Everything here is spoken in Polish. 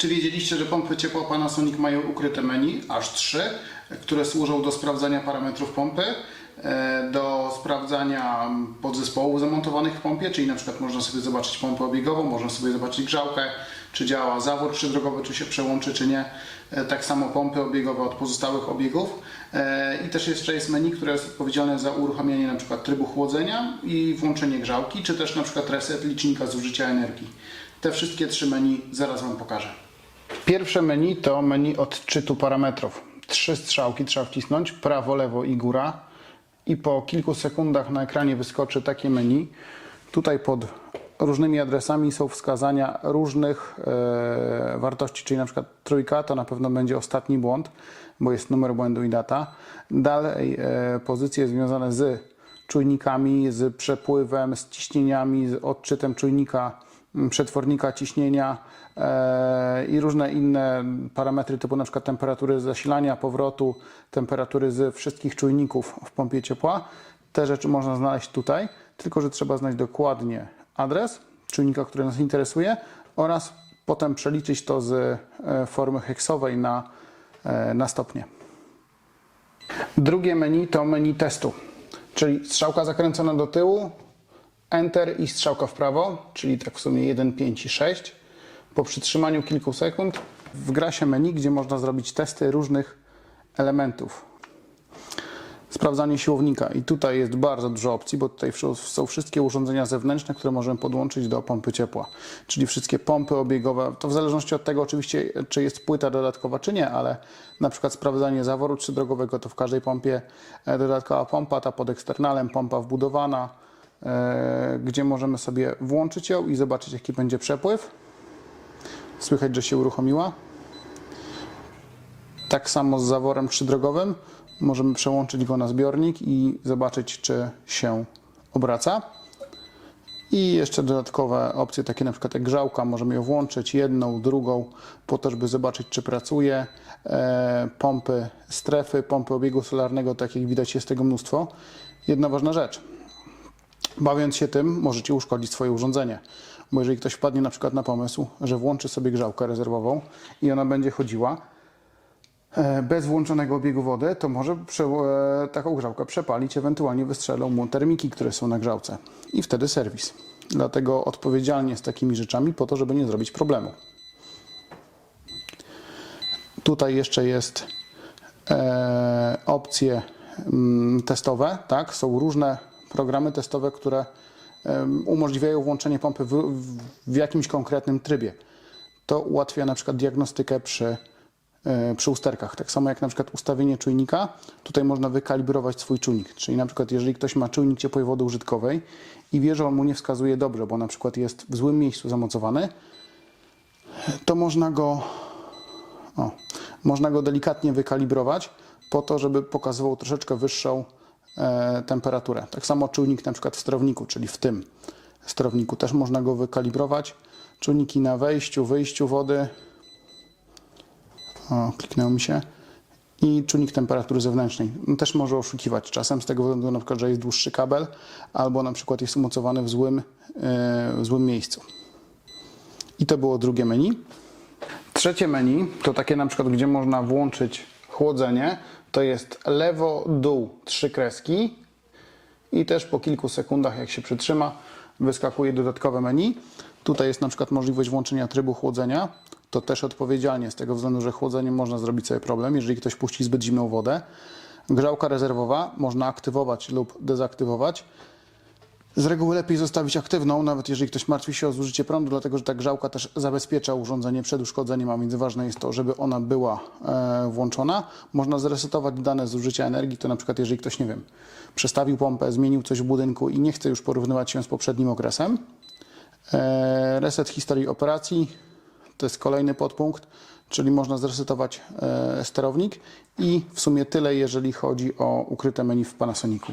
Czy wiedzieliście, że pompy ciepła Panasonic mają ukryte menu, aż trzy, które służą do sprawdzania parametrów pompy, e, do sprawdzania podzespołów zamontowanych w pompie, czyli na przykład można sobie zobaczyć pompę obiegową, można sobie zobaczyć grzałkę, czy działa zawór przydrogowy, czy się przełączy, czy nie. E, Tak samo pompy obiegowe od pozostałych obiegów. E, I też jest menu, które jest odpowiedzialne za uruchamianie na przykład trybu chłodzenia i włączenie grzałki, czy też na przykład reset licznika zużycia energii. Te wszystkie trzy menu zaraz Wam pokażę. Pierwsze menu to menu odczytu parametrów. Trzy strzałki trzeba wcisnąć, prawo, lewo i góra. I po kilku sekundach na ekranie wyskoczy takie menu. Tutaj pod różnymi adresami są wskazania różnych e, wartości, czyli na przykład trójka to na pewno będzie ostatni błąd, bo jest numer błędu i data. Dalej e, pozycje związane z czujnikami, z przepływem, z ciśnieniami, z odczytem czujnika, przetwornika ciśnienia e, i różne inne parametry typu na przykład temperatury zasilania, powrotu, temperatury z wszystkich czujników w pompie ciepła. Te rzeczy można znaleźć tutaj, tylko że trzeba znaleźć dokładnie adres czujnika, który nas interesuje oraz potem przeliczyć to z e, formy heksowej na, e, na stopnie. Drugie menu to menu testu, czyli strzałka zakręcona do tyłu, Enter i strzałka w prawo, czyli tak w sumie 1, 5 i 6. Po przytrzymaniu kilku sekund wgra się menu, gdzie można zrobić testy różnych elementów. Sprawdzanie siłownika i tutaj jest bardzo dużo opcji, bo tutaj są wszystkie urządzenia zewnętrzne, które możemy podłączyć do pompy ciepła, czyli wszystkie pompy obiegowe, to w zależności od tego oczywiście, czy jest płyta dodatkowa, czy nie, ale na przykład sprawdzanie zaworu trzydrogowego to w każdej pompie e, dodatkowa pompa, ta pod eksternalem, pompa wbudowana, gdzie możemy sobie włączyć ją i zobaczyć jaki będzie przepływ. Słychać, że się uruchomiła. Tak samo z zaworem trzydrogowym. Możemy przełączyć go na zbiornik i zobaczyć, czy się obraca. I jeszcze dodatkowe opcje, takie na przykład jak grzałka, możemy ją włączyć jedną, drugą, po to, żeby zobaczyć, czy pracuje. E, pompy strefy, pompy obiegu solarnego, tak jak widać, jest tego mnóstwo. Jedna ważna rzecz. Bawiąc się tym, możecie uszkodzić swoje urządzenie. Bo jeżeli ktoś wpadnie na przykład na pomysł, że włączy sobie grzałkę rezerwową i ona będzie chodziła, e, bez włączonego obiegu wody, to może e, taką grzałkę przepalić, ewentualnie wystrzelą mu termiki, które są na grzałce i wtedy serwis. Dlatego odpowiedzialnie z takimi rzeczami po to, żeby nie zrobić problemu. Tutaj jeszcze jest e, opcje mm, testowe, tak? Są różne programy testowe, które umożliwiają włączenie pompy w, w, jakimś konkretnym trybie. To ułatwia na przykład diagnostykę przy, e, przy usterkach. Tak samo jak na przykład ustawienie czujnika, tutaj można wykalibrować swój czujnik. Czyli na przykład jeżeli ktoś ma czujnik ciepłej wody użytkowej i wie, że on mu nie wskazuje dobrze, bo na przykład jest w złym miejscu zamocowany, to można go o, można go delikatnie wykalibrować po to, żeby pokazywał troszeczkę wyższą temperaturę. Tak samo czujnik na przykład w sterowniku, czyli w tym sterowniku też można go wykalibrować. Czujniki na wejściu, wyjściu wody. O, kliknęło mi się. I czujnik temperatury zewnętrznej. No, też może oszukiwać czasem z tego względu, na przykład, że jest dłuższy kabel albo na przykład jest umocowany w złym, e, w złym miejscu. I to było drugie menu. Trzecie menu to takie na przykład, gdzie można włączyć chłodzenie. To jest lewo, dół, trzy kreski i też po kilku sekundach, jak się przytrzyma, wyskakuje dodatkowe menu. Tutaj jest na przykład możliwość włączenia trybu chłodzenia. To też odpowiedzialnie z tego względu, że chłodzenie można zrobić sobie problem, jeżeli ktoś puści zbyt zimną wodę. Grzałka rezerwowa można aktywować lub dezaktywować. Z reguły lepiej zostawić aktywną, nawet jeżeli ktoś martwi się o zużycie prądu, dlatego że ta grzałka też zabezpiecza urządzenie przed uszkodzeniem, a więc ważne jest to, żeby ona była e, włączona. Można zresetować dane zużycia energii, to na przykład jeżeli ktoś, nie wiem, przestawił pompę, zmienił coś w budynku i nie chce już porównywać się z poprzednim okresem. E, reset historii operacji to jest kolejny podpunkt, czyli można zresetować e, sterownik i w sumie tyle, jeżeli chodzi o ukryte menu w Panasonicu.